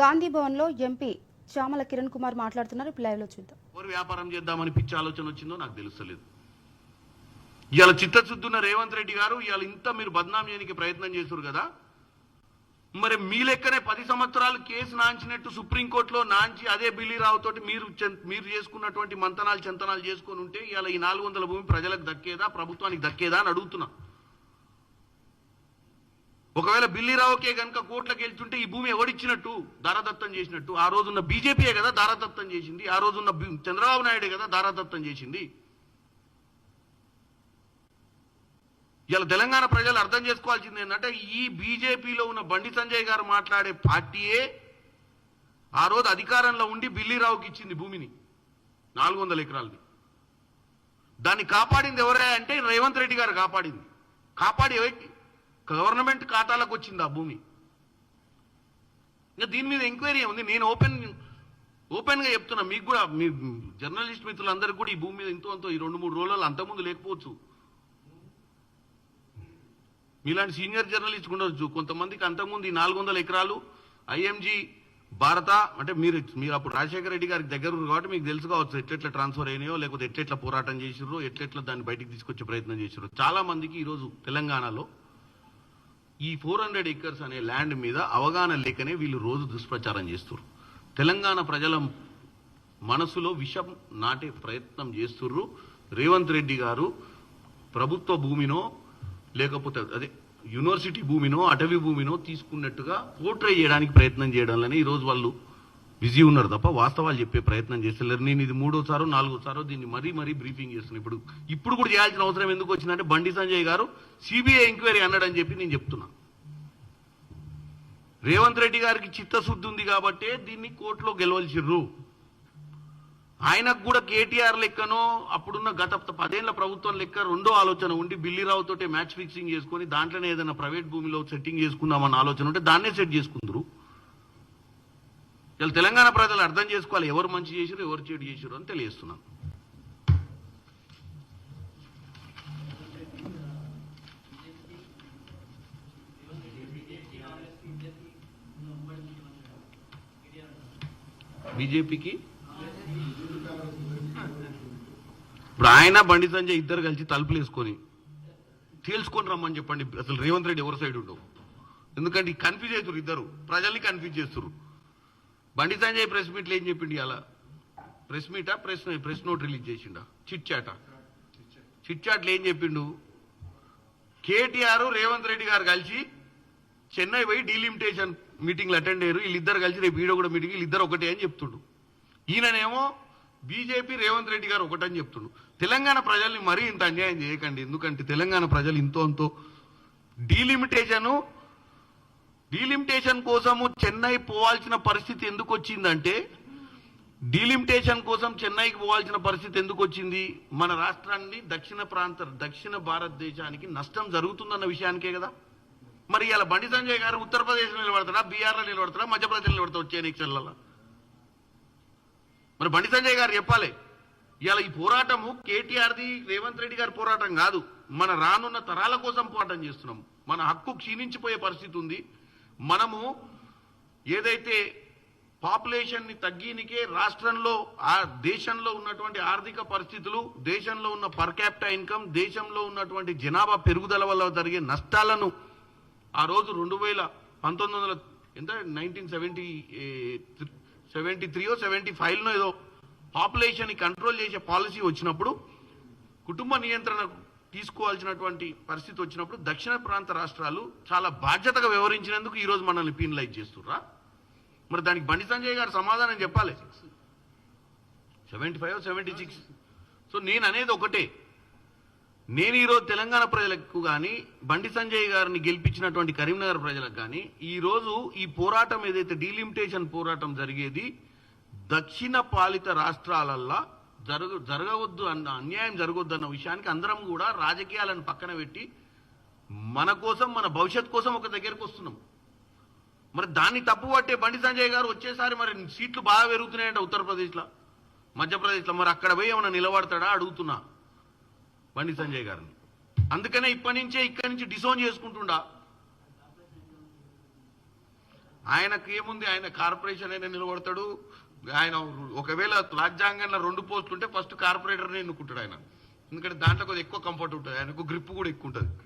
గాంధీ భవన్లో ఎంపీ చామల కిరణ్ కుమార్ మాట్లాడుతున్నారు. ఇప్పుడు లైవ్లో చూద్దాం. ఎవరు వ్యాపారం చేద్దామని పిచ్చి ఆలోచన వచ్చిందో నాకు తెలుస్తలేదు. ఇవాళ చిత్తశుద్ధున్న రేవంత్ రెడ్డి గారు ఇవాళ ఇంత మీరు బద్నాం చేయడానికి ప్రయత్నం చేశారు కదా? మరి మీ లెక్కనే పది సంవత్సరాలు కేసు నాంచినట్టు సుప్రీంకోర్టులో నాంచి అదే బిల్లీరావు తోటి మీరు చెం- మీరు చేసుకున్నటువంటి మంతనాలు చెంతనాలు చేసుకుని ఉంటే ఇవాళ ఈ నాలుగు వందల భూమి ప్రజలకు దక్కేదా ప్రభుత్వానికి దక్కేదా అని అడుగుతున్నా. ఒకవేళ బిల్లీరావుకే కనుక కోట్లకు వెళ్తుంటే ఈ భూమి ఎవడిచ్చినట్టు? దారాదత్తం చేసినట్టు. ఆ రోజున్న బీజేపీయే కదా దారాదత్తం చేసింది. ఆ రోజున్న చంద్రబాబు నాయుడే కదా దారాదత్తం చేసింది. ఇలా తెలంగాణ ప్రజలు అర్థం చేసుకోవాల్సింది ఏంటంటే ఈ బీజేపీలో ఉన్న బండి సంజయ్ గారు మాట్లాడే పార్టీయే ఆ రోజు అధికారంలో ఉండి బిల్లీరావుకి ఇచ్చింది భూమిని. నాలుగు వందల ఎకరాలని దాన్ని కాపాడింది ఎవరే అంటే రేవంత్ రెడ్డి గారు కాపాడింది. కాపాడి గవర్నమెంట్ ఖాతాలకు వచ్చింది ఆ భూమి? ఇంకా దీని మీద ఎంక్వైరీ ఉంది నేను ఓపెన్ ఓపెన్గా చెప్తున్నా మీకు కూడా మీ జర్నలిస్ట్ మిత్రులందరికీ కూడా ఈ భూమి మీద ఇంతో అంతో ఈ రెండు మూడు రోజులలో అంతకుముందు లేకపోవచ్చు. మీలాంటి సీనియర్ జర్నలిస్ట్ ఉండొచ్చు. కొంతమందికి అంతకుముందు ఈ నాలుగు వందల ఎకరాలు ఐఎంజీ భారత అంటే మీరు మీరు అప్పుడు రాజశేఖర రెడ్డి గారికి దగ్గర కాబట్టి మీకు తెలుసు కావచ్చు ఎట్లెట్లా ట్రాన్స్ఫర్ అయినాయో లేకపోతే ఎట్లెట్లా పోరాటం చేసిర్రో ఎట్లెట్లా దాన్ని బయటికి తీసుకొచ్చే ప్రయత్నం చేసిర్రో. చాలా మందికి ఈరోజు తెలంగాణలో ఈ ఫోర్ హండ్రెడ్ ఎకర్స్ అనే ల్యాండ్ మీద అవగాహన లేకనే వీళ్ళు రోజు దుష్ప్రచారం చేస్తున్నారు తెలంగాణ ప్రజల మనసులో విషం నాటే ప్రయత్నం చేస్తుర్రు రేవంత్ రెడ్డి గారు. ప్రభుత్వ భూమినో లేకపోతే అదే యూనివర్సిటీ భూమినో అటవీ భూమినో తీసుకున్నట్టుగా పోర్ట్రే చేయడానికి ప్రయత్నం చేయడం ఈ ఈరోజు వాళ్ళు బిజీ ఉన్నారు తప్ప వాస్తవాలు చెప్పే ప్రయత్నం చేస్తలేరు. నేను ఇది మూడోసారో నాలుగోసారో దీన్ని మరీ మరీ బ్రీఫింగ్ చేస్తున్నాను ఇప్పుడు ఇప్పుడు కూడా చేయాల్సిన అవసరం ఎందుకు వచ్చిందంటే బండి సంజయ్ గారు సిబిఐ ఎంక్వైరీ అన్నాడని చెప్పి నేను చెప్తున్నా. రేవంత్ రెడ్డి గారికి చిత్తశుద్ధి ఉంది కాబట్టే దీన్ని కోర్టులో గెలవలసిర్రు. ఆయనకు కూడా కేటీఆర్ లెక్కనో అప్పుడున్న గత పదేళ్ళ ప్రభుత్వం లెక్క రెండో ఆలోచన ఉండి బిల్లీరావు తోటే మ్యాచ్ ఫిక్సింగ్ చేసుకొని దాంట్లోనే ఏదైనా ప్రైవేట్ భూమిలో సెట్టింగ్ చేసుకుందామన్న ఆలోచన ఉంటే దాన్నే సెట్ చేసుకుందరు. ఇలా తెలంగాణ ప్రజలు అర్థం చేసుకోవాలి. ఎవరు మంచి చేశారు ఎవరు చెడు చేసారు అని తెలియజేస్తున్నాను. బీజేపీకి? ఇప్పుడు ఆయన బండి సంజయ్ ఇద్దరు కలిసి తలుపులు వేసుకొని తేల్చుకొని రమ్మని చెప్పండి. అసలు రేవంత్ రెడ్డి ఎవరి సైడ్ ఉండవు. ఎందుకంటే కన్ఫ్యూజ్ అవుతారు ఇద్దరు. ప్రజల్ని కన్ఫ్యూజ్ చేస్తారు బండి సంజయ్ ప్రెస్ మీట్లో ఏం చెప్పిండి అలా ప్రెస్ మీటా? ప్రెస్ ప్రెస్ నోట్ రిలీజ్ చేసిండా? చిట్ చాటా? చిట్ ఏం చెప్పిండు? కేటీఆర్ రేవంత్ రెడ్డి గారు కలిసి చెన్నై పోయి డీలిమిటేషన్ మీటింగ్లు అటెండ్ అయ్యారు. వీళ్ళిద్దరు కలిసి రేపు వీడియో కూడా మీటింగ్ వీళ్ళిద్దరు ఒకటే అని చెప్తుండు. ఈయననేమో బీజేపీ రేవంత్ రెడ్డి గారు ఒకటని చెప్తుండు. తెలంగాణ ప్రజల్ని మరీ ఇంత అన్యాయం చేయకండి. ఎందుకంటే తెలంగాణ ప్రజలు ఇంతో అంతో డీలిమిటేషను డీలిమిటేషన్ కోసము చెన్నై పోవాల్సిన పరిస్థితి ఎందుకు వచ్చిందంటే డీలిమిటేషన్ కోసం చెన్నైకి పోవాల్సిన పరిస్థితి ఎందుకు వచ్చింది? మన రాష్ట్రాన్ని దక్షిణ ప్రాంత దక్షిణ భారతదేశానికి నష్టం జరుగుతుందన్న విషయానికే కదా. మరి ఇలా బండి సంజయ్ గారు ఉత్తరప్రదేశ్లో నిలబడతాడా? బీహార్లో నిలబడతాడా? మధ్యప్రదేశ్లో నిలబడతా వచ్చే ఎన్నికలలో మరి బండి సంజయ్ గారు చెప్పాలి. ఇవాళ ఈ పోరాటము కేటీఆర్ది రేవంత్ రెడ్డి గారి పోరాటం కాదు. మన రానున్న తరాల కోసం పోరాటం చేస్తున్నాం. మన హక్కు క్షీణించిపోయే పరిస్థితి ఉంది. మనము ఏదైతే పాపులేషన్ని తగ్గినికే రాష్ట్రంలో ఆ దేశంలో ఉన్నటువంటి ఆర్థిక పరిస్థితులు దేశంలో ఉన్న పర్ క్యాపిటా ఇన్కమ్ దేశంలో ఉన్నటువంటి జనాభా పెరుగుదల వల్ల జరిగే నష్టాలను ఆ రోజు రెండు వేల పంతొమ్మిది వందల ఎంత? నైన్టీన్ సెవెంటీ సెవెంటీ త్రీయో సెవెంటీ ఫైవ్లో ఏదో పాపులేషన్ కంట్రోల్ చేసే పాలసీ వచ్చినప్పుడు కుటుంబ నియంత్రణ తీసుకోవాల్సినటువంటి పరిస్థితి వచ్చినప్పుడు దక్షిణ ప్రాంత రాష్ట్రాలు చాలా బాధ్యతగా వ్యవహరించినందుకు ఈరోజు మనల్ని పీనలైజ్ చేస్తుర్రా? మరి దానికి బండి సంజయ్ గారు సమాధానం చెప్పాలి. Seventy five seventy six so నేను అనేది ఒకటే. నేను ఈరోజు తెలంగాణ ప్రజలకు కానీ బండి సంజయ్ గారిని గెలిపించినటువంటి కరీంనగర్ ప్రజలకు కానీ ఈరోజు ఈ పోరాటం ఏదైతే డీలిమిటేషన్ పోరాటం జరిగేది దక్షిణ పాలిత రాష్ట్రాలల్లో జరగ జరగవద్దు అన్న అన్యాయం జరగవద్దు అన్న విషయానికి అందరం కూడా రాజకీయాలను పక్కన పెట్టి మన కోసం మన భవిష్యత్ కోసం ఒక దగ్గరికి వస్తున్నాం. మరి దాన్ని తప్పు పట్టే బండి సంజయ్ గారు వచ్చేసారి మరి సీట్లు బాగా పెరుగుతున్నాయంట ఉత్తరప్రదేశ్లో. మధ్యప్రదేశ్లో. మరి అక్కడ పోయి ఏమైనా నిలబడతాడా అడుగుతున్నా బండి సంజయ్ గారిని. అందుకనే ఇప్పటి నుంచే ఇక్కడి నుంచి డిసోన్ చేసుకుంటుండా. ఆయనకి ఏముంది? ఆయన కార్పొరేషన్ అయినా నిలబడతాడు. ఆయన ఒకవేళ రాజ్యాంగంలో రెండు పోస్టులు ఉంటే ఫస్ట్ కార్పొరేటర్ని ఎన్నుకుంటాడు ఆయన. ఎందుకంటే దాంట్లో కొద్దిగా ఎక్కువ కంఫర్ట్ ఉంటుంది. ఆయనకు గ్రిప్ కూడా ఎక్కువ ఉంటుంది.